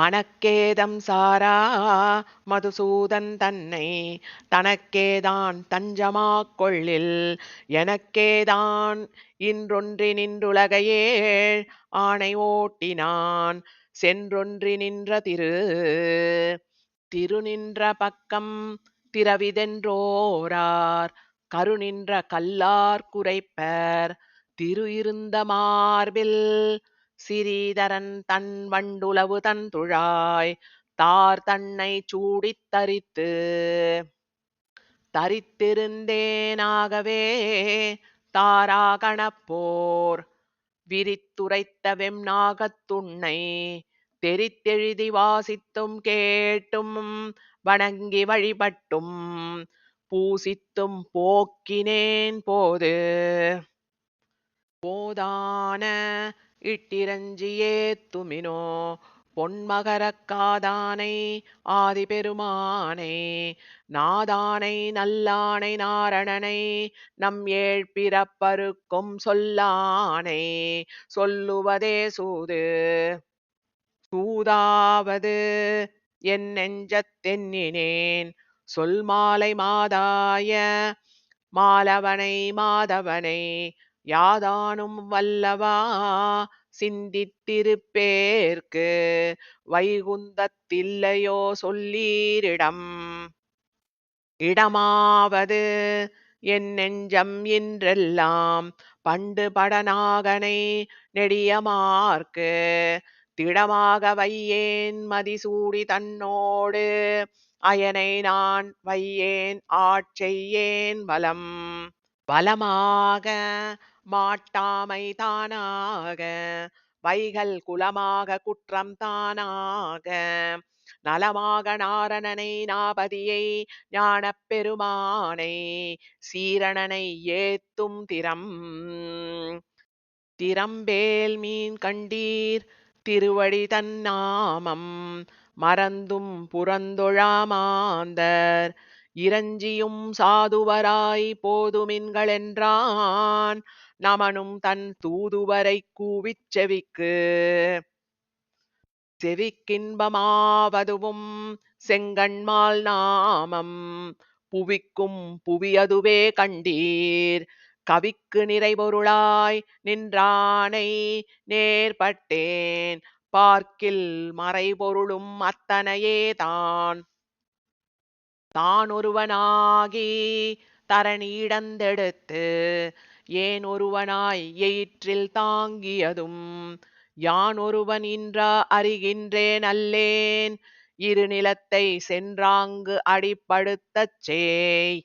மனக்கேதம் சாரா மதுசூதன் தன்னை தனக்கேதான் தஞ்சமா கொள்ளில் எனக்கேதான் இன்றொன்றி நின்றுலகையேழ் ஆணை ஓட்டினான் சென்றொன்றி நின்ற திரு. திருநின்ற பக்கம் திரவிதென்றோரார் கருநின்ற கல்லார் குறைப்பர் திரு இருந்த மார்பில் சிறீதரன் தன் வண்டுளவு தன் துழாய் தார் தன்னை சூடித் தரித்து தரித்திருந்தேனாகவே தாராகணப்போர் விரித்துரைத்த வெம் நாகத்துண்ணை தெரித்தெழுதி வாசித்தும் கேட்டும் வணங்கி வழிபட்டும் பூசித்தும் போக்கினேன் போது. போதான இட்டிரஞ்சியேத்துமினோ துமினோ பொன்மகரக்காதானை ஆதிபெருமானை நாதானை நல்லானை நாரணனை நம் ஏழ் பிறப்பருக்கும் சொல்லானை சொல்லுவதே சூது. சூதாவது என் நெஞ்சத்தென்னினேன் சொல் மாலை மாதாய மாலவனை மாதவனை யாதானும் வல்லவா சிந்தித்திருப்பேற்கு வைகுந்தத்தில்லையோ சொல்லீரிடம். இடமாவது என் நெஞ்சம் இன்றெல்லாம் பண்டு படநாகனை நெடியமார்க்கு. திடமாக வையேன் மதிசூடி தன்னோடு அயனை நான் வையேன் ஆட்செய்யேன் வலம். வலமாக மாட்டாமை தானாக வைகள் குலமாக குற்றம் தானாக. நலமாக நாரணனை நாபதியை ஞானப் பெருமானை சீரணனை ஏத்தும் திறம். திறம்பேல் மீன் கண்டீர் திருவடி தன்னாமம் மறந்தும் புறந்தொழாமாந்தர் இரஞ்சியும் சாதுவராய் போதுமின்களென்றான். நமனும் தன் தூதுவரைக் கூவிச் செவிக்கு. செவிக்கின்பமாவதுவும் செங்கண்மால் நாமம். புவிக்கும் புவியதுவே கண்டீர். கவிக்கு நிறைபொருளாய் நின்றானை நேர்பட்டேன். பார்க்கில் மறைபொருளும் அத்தனையே தான். தான் ஒருவனாகி தரணியிடந்தெடுத்து ஏன் ஒருவனாய் எயிற்றில் தாங்கியதும் யான் ஒருவன் இன்றா அறிகின்றேன் அல்லேன் இரு நிலத்தை சென்றாங்கு அடிப்படுத்தச் சேய்.